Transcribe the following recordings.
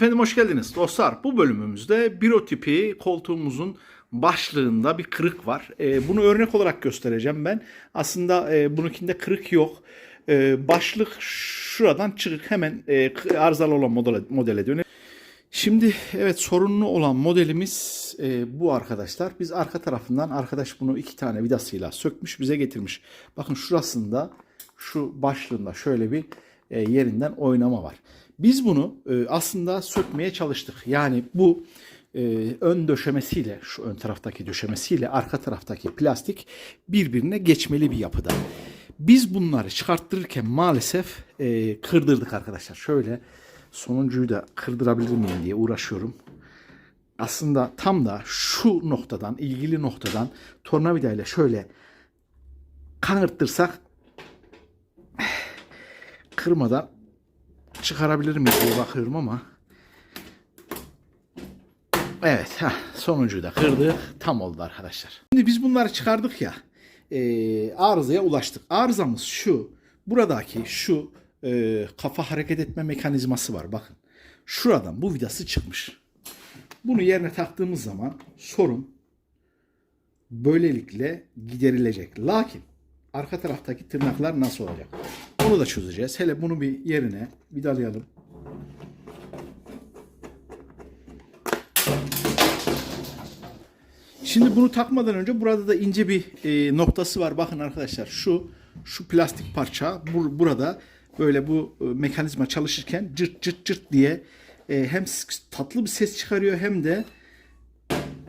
Efendim hoş geldiniz dostlar. Bu bölümümüzde büro tipi koltuğumuzun başlığında bir kırık var. Ee, bunu örnek olarak göstereceğim ben. Aslında e, bununkinde kırık yok. Ee, başlık şuradan çıkık hemen e, arızalı olan modele, modele dönüyor. Şimdi evet sorunlu olan modelimiz e, bu arkadaşlar. Biz arka tarafından arkadaş bunu iki tane vidasıyla sökmüş bize getirmiş. Bakın şurasında şu başlığında şöyle bir e, yerinden oynama var. Biz bunu e, aslında sökmeye çalıştık. Yani bu e, ön döşemesiyle şu ön taraftaki döşemesiyle arka taraftaki plastik birbirine geçmeli bir yapıda. Biz bunları çıkarttırırken maalesef e, kırdırdık arkadaşlar. Şöyle sonuncuyu da kırdırabilir miyim diye uğraşıyorum. Aslında tam da şu noktadan, ilgili noktadan tornavidayla şöyle kanırttırsak kırmadan çıkarabilir miyim diye bakıyorum ama evet heh, sonuncuyu da kırdık. Tam oldu arkadaşlar. Şimdi biz bunları çıkardık ya e, arızaya ulaştık. Arızamız şu. Buradaki şu e, kafa hareket etme mekanizması var. Bakın. Şuradan bu vidası çıkmış. Bunu yerine taktığımız zaman sorun böylelikle giderilecek. Lakin arka taraftaki tırnaklar nasıl olacak? Onu da çözeceğiz. Hele bunu bir yerine vidalayalım. Şimdi bunu takmadan önce burada da ince bir e, noktası var. Bakın arkadaşlar şu şu plastik parça bur, burada böyle bu e, mekanizma çalışırken cırt cırt cırt diye e, hem tatlı bir ses çıkarıyor hem de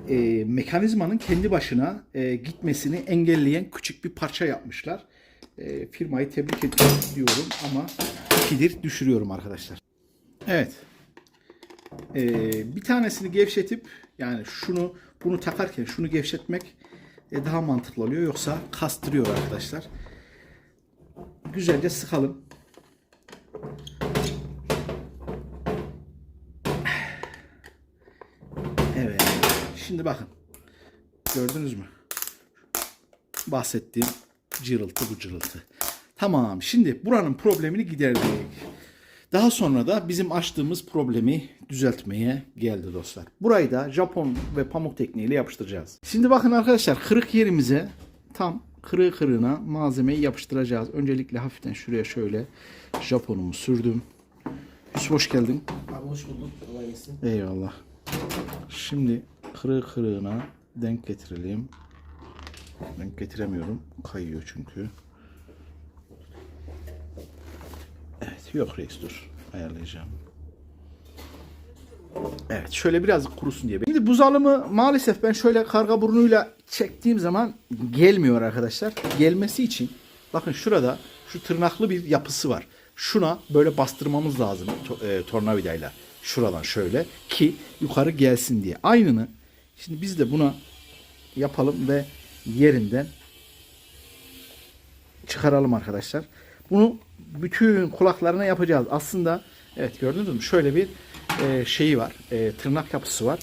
e, mekanizmanın kendi başına e, gitmesini engelleyen küçük bir parça yapmışlar. E, firmayı tebrik ediyorum ama ikidir düşürüyorum arkadaşlar. Evet. E, bir tanesini gevşetip yani şunu bunu takarken şunu gevşetmek e, daha mantıklı oluyor. Yoksa kastırıyor arkadaşlar. Güzelce sıkalım. Evet. Şimdi bakın. Gördünüz mü? Bahsettiğim cırıltı bu cırıltı. Tamam. Şimdi buranın problemini giderdik. Daha sonra da bizim açtığımız problemi düzeltmeye geldi dostlar. Burayı da Japon ve pamuk tekniğiyle yapıştıracağız. Şimdi bakın arkadaşlar kırık yerimize tam kırığı kırığına malzemeyi yapıştıracağız. Öncelikle hafiften şuraya şöyle Japonumu sürdüm. Yusuf hoş geldin. Abi hoş bulduk. Kolay gelsin. Eyvallah. Şimdi kırığı kırığına denk getirelim. Denk getiremiyorum. Kayıyor çünkü. Evet yok reis dur. Ayarlayacağım. Evet şöyle biraz kurusun diye. Şimdi buzalımı maalesef ben şöyle karga burnuyla çektiğim zaman gelmiyor arkadaşlar. Gelmesi için bakın şurada şu tırnaklı bir yapısı var. Şuna böyle bastırmamız lazım e, tornavidayla. Şuradan şöyle ki yukarı gelsin diye. Aynını şimdi biz de buna yapalım ve yerinden çıkaralım arkadaşlar. Bunu bütün kulaklarına yapacağız. Aslında evet gördünüz mü? Şöyle bir e, şeyi var. e, tırnak yapısı var.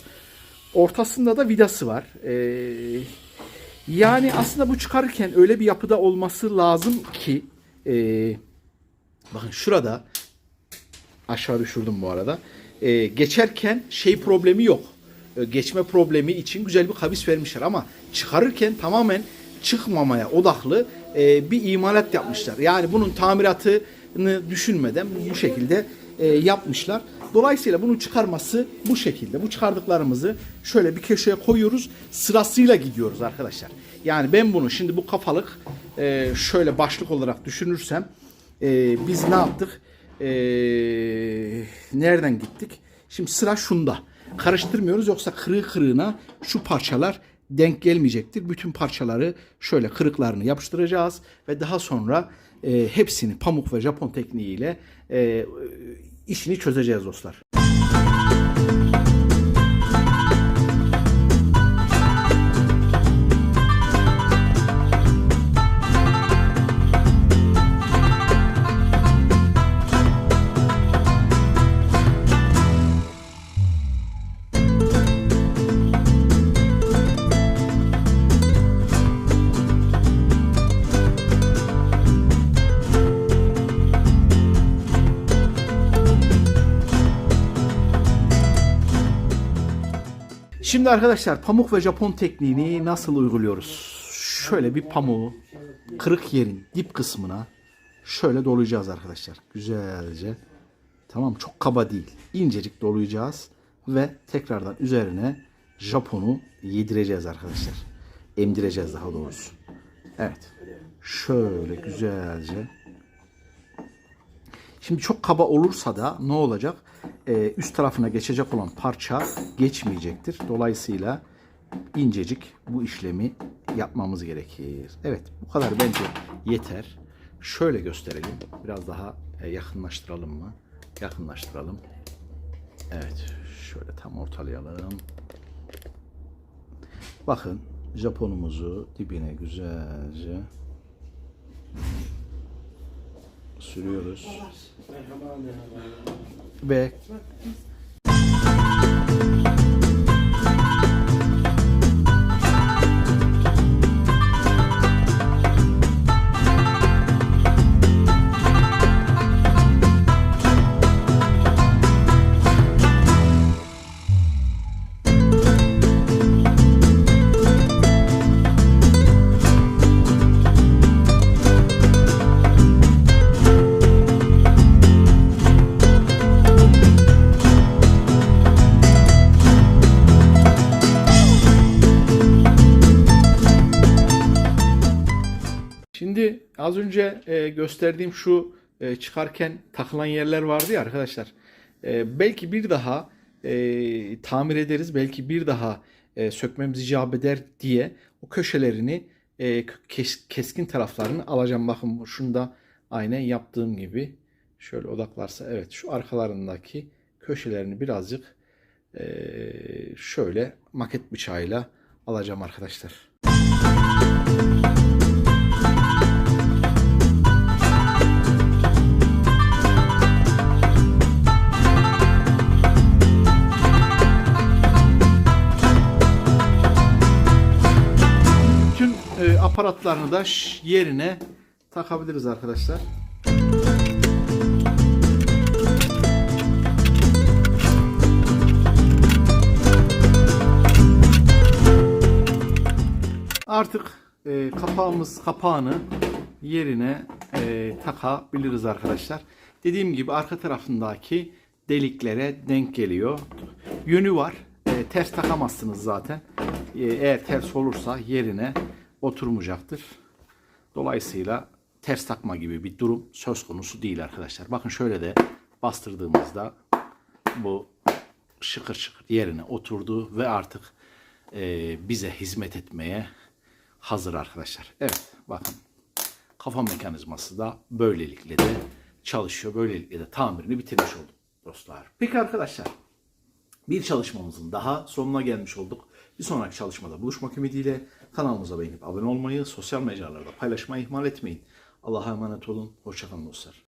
Ortasında da vidası var. E, yani aslında bu çıkarırken öyle bir yapıda olması lazım ki e, bakın şurada aşağı düşürdüm bu arada. E, geçerken şey problemi yok. E, geçme problemi için güzel bir kabis vermişler ama çıkarırken tamamen çıkmamaya odaklı e, bir imalat yapmışlar. Yani bunun tamiratını düşünmeden bu şekilde e, yapmışlar. Dolayısıyla bunu çıkarması bu şekilde. Bu çıkardıklarımızı şöyle bir köşeye koyuyoruz. Sırasıyla gidiyoruz arkadaşlar. Yani ben bunu şimdi bu kafalık şöyle başlık olarak düşünürsem biz ne yaptık? Nereden gittik? Şimdi sıra şunda. Karıştırmıyoruz yoksa kırığı kırığına şu parçalar denk gelmeyecektir. Bütün parçaları şöyle kırıklarını yapıştıracağız ve daha sonra e, hepsini pamuk ve Japon tekniğiyle e, işini çözeceğiz dostlar. Şimdi arkadaşlar pamuk ve Japon tekniğini nasıl uyguluyoruz? Şöyle bir pamuğu kırık yerin dip kısmına şöyle dolayacağız arkadaşlar. Güzelce. Tamam çok kaba değil. İncecik dolayacağız ve tekrardan üzerine Japon'u yedireceğiz arkadaşlar. Emdireceğiz daha doğrusu. Evet. Şöyle güzelce. Şimdi çok kaba olursa da ne olacak? Ee, üst tarafına geçecek olan parça geçmeyecektir. Dolayısıyla incecik bu işlemi yapmamız gerekir. Evet bu kadar bence yeter. Şöyle gösterelim. Biraz daha e, yakınlaştıralım mı? Yakınlaştıralım. Evet şöyle tam ortalayalım. Bakın Japonumuzu dibine güzelce sürüyoruz. Merhaba merhaba. Ve az önce e, gösterdiğim şu e, çıkarken takılan yerler vardı ya arkadaşlar. E, belki bir daha e, tamir ederiz, belki bir daha e, sökmemiz icap eder diye o köşelerini e, kes- keskin taraflarını alacağım. Bakın şunu da aynen yaptığım gibi şöyle odaklarsa evet şu arkalarındaki köşelerini birazcık e, şöyle maket bıçağıyla alacağım arkadaşlar. Ş- yerine takabiliriz arkadaşlar. Artık e, kapağımız kapağını yerine e, takabiliriz arkadaşlar. Dediğim gibi arka tarafındaki deliklere denk geliyor. Yönü var. E, ters takamazsınız zaten. E, eğer ters olursa yerine oturmayacaktır. Dolayısıyla ters takma gibi bir durum söz konusu değil arkadaşlar. Bakın şöyle de bastırdığımızda bu şıkır şıkır yerine oturdu ve artık e, bize hizmet etmeye hazır arkadaşlar. Evet bakın kafa mekanizması da böylelikle de çalışıyor. Böylelikle de tamirini bitirmiş olduk dostlar. Peki arkadaşlar bir çalışmamızın daha sonuna gelmiş olduk. Bir sonraki çalışmada buluşmak ümidiyle kanalımıza beğenip abone olmayı, sosyal mecralarda paylaşmayı ihmal etmeyin. Allah'a emanet olun. Hoşçakalın dostlar.